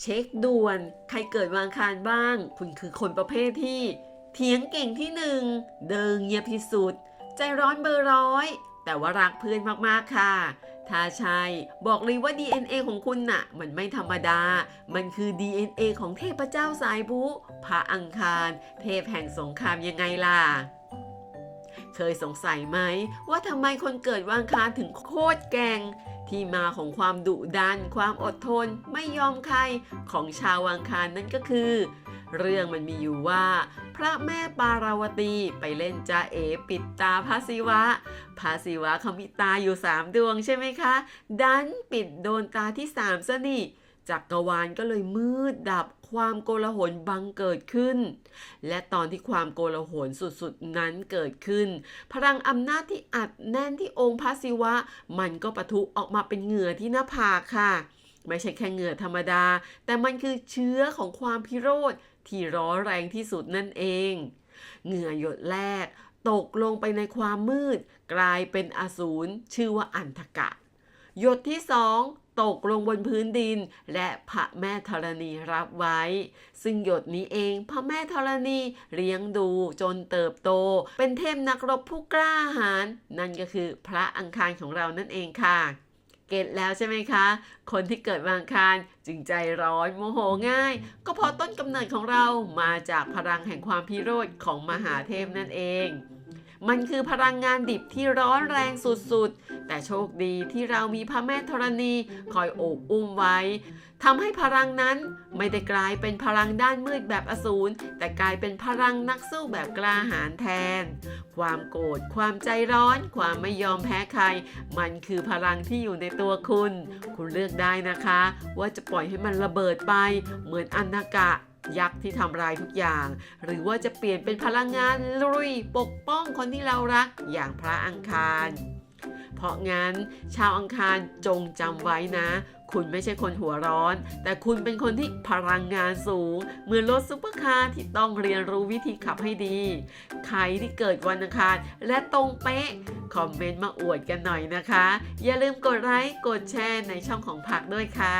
เช็คด่วน ใครเกิดวังคารบ้าง คุณคือคนประเภทที่ เถียงเก่งที่หนึ่ง เดินเงียบที่สุด ใจร้อนเบอร์ร้อย แต่ว่ารักเพื่อนมากๆค่ะ ถ้าใช่บอกเลยว่า DNA ของคุณน่ะ มันไม่ธรรมดา มันคือ DNA ของเทพเจ้าสายบุพระอังคาร เทพแห่งสงครามยังไงล่ะเคยสงสัยไหมว่าทำไมคนเกิดวังคารถึงโคตรแกง ที่มาของความดุดัน ความอดทน ไม่ยอมใครของชาววังคารนั่นก็คือ เรื่องมันมีอยู่ว่า พระแม่ปาราวตีไปเล่นจ้าเอปิดตาพระศิวะ พระศิวะเขามีตาอยู่สามดวงใช่ไหมคะ ดันปิดโดนตาที่สามซะนี่ จักรวาลก็เลยมืดดับความโกลาหลบังเกิดขึ้น และตอนที่ความโกลาหลสุดๆนั้นเกิดขึ้น พลังอำนาจที่อัดแน่นที่องค์พระศิวะ มันก็ปะทุออกมาเป็นเหงื่อที่หน้าผากค่ะ ไม่ใช่แค่เหงื่อธรรมดา แต่มันคือเชื้อของความพิโรธที่ร้อนแรงที่สุดนั่นเอง เหงื่อหยดแรก ตกลงไปในความมืด กลายเป็นอสูรชื่อว่าอันทกะ หยดที่สองตกลงบนพื้นดิน และพระแม่ธรณีรับไว้ ซึ่งหยดนี้เองพระแม่ธรณีเลี้ยงดูจนเติบโต เป็นเทพนักรบผู้กล้าหาญนั่นก็คือพระอังคารของเรานั่นเองค่ะเก็ตแล้วใช่ไหมคะ คนที่เกิดวันอังคารจึงใจร้อนโมโหง่าย ก็เพราะต้นกำเนิดของเรามาจากพลังแห่งความพิโรธของมหาเทพนั่นเอง มันคือพลังงานดิบที่ร้อนแรงสุดๆ แต่โชคดีที่เรามีพระแม่ธรณีคอยโอบอุ้มไว้ทำให้พลังนั้นไม่ได้กลายเป็นพลังด้านมืดแบบอสูรแต่กลายเป็นพลังนักสู้แบบกล้าหาญแทน ความโกรธความใจร้อน ความไม่ยอมแพ้ใคร มันคือพลังที่อยู่ในตัวคุณ คุณเลือกได้นะคะ ว่าจะปล่อยให้มันระเบิดไป เหมือนอันนากะยักษ์ที่ทำลายทุกอย่าง หรือว่าจะเปลี่ยนเป็นพลังงานลุยปกป้องคนที่เรารักอย่างพระอังคาร เพราะงั้น ชาวอังคารจงจำไว้นะ คุณไม่ใช่คนหัวร้อน แต่คุณเป็นคนที่พลังงานสูง เหมือนรถซุปเปอร์คาร์ที่ต้องเรียนรู้วิธีขับให้ดี ใครที่เกิดวันอังคารและตรงเป๊ะ คอมเมนต์มาอวดกันหน่อยนะคะ อย่าลืมกดไลค์ กดแชร์ในช่องของผักด้วยค่ะ